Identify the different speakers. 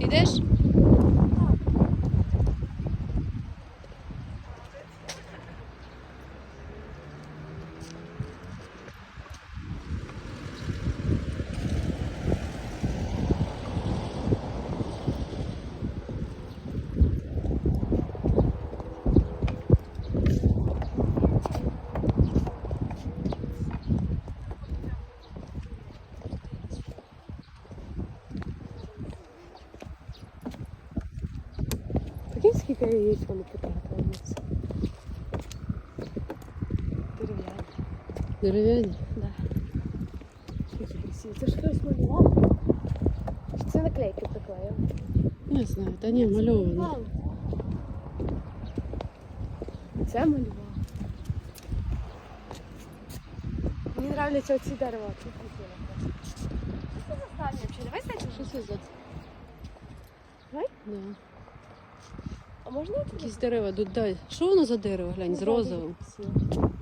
Speaker 1: Ідеш?
Speaker 2: скільки яєць вони потратилися. Дерев'яні.
Speaker 1: Дерев'яні.
Speaker 2: Да. Це ж хтось малював. Чи це наклейки приклеїв?
Speaker 1: Не знаю, та ні, мальовано.
Speaker 2: Мам. Це малював. Мені нравляться оці дерева. Це красиво. Що за здання взагалі? Давай сядь.
Speaker 1: Що це за?
Speaker 2: Давай?
Speaker 1: Да.
Speaker 2: А можна я
Speaker 1: Якісь дерева тут дай. Що воно за дерево? Глянь, з розовим.
Speaker 2: розовим.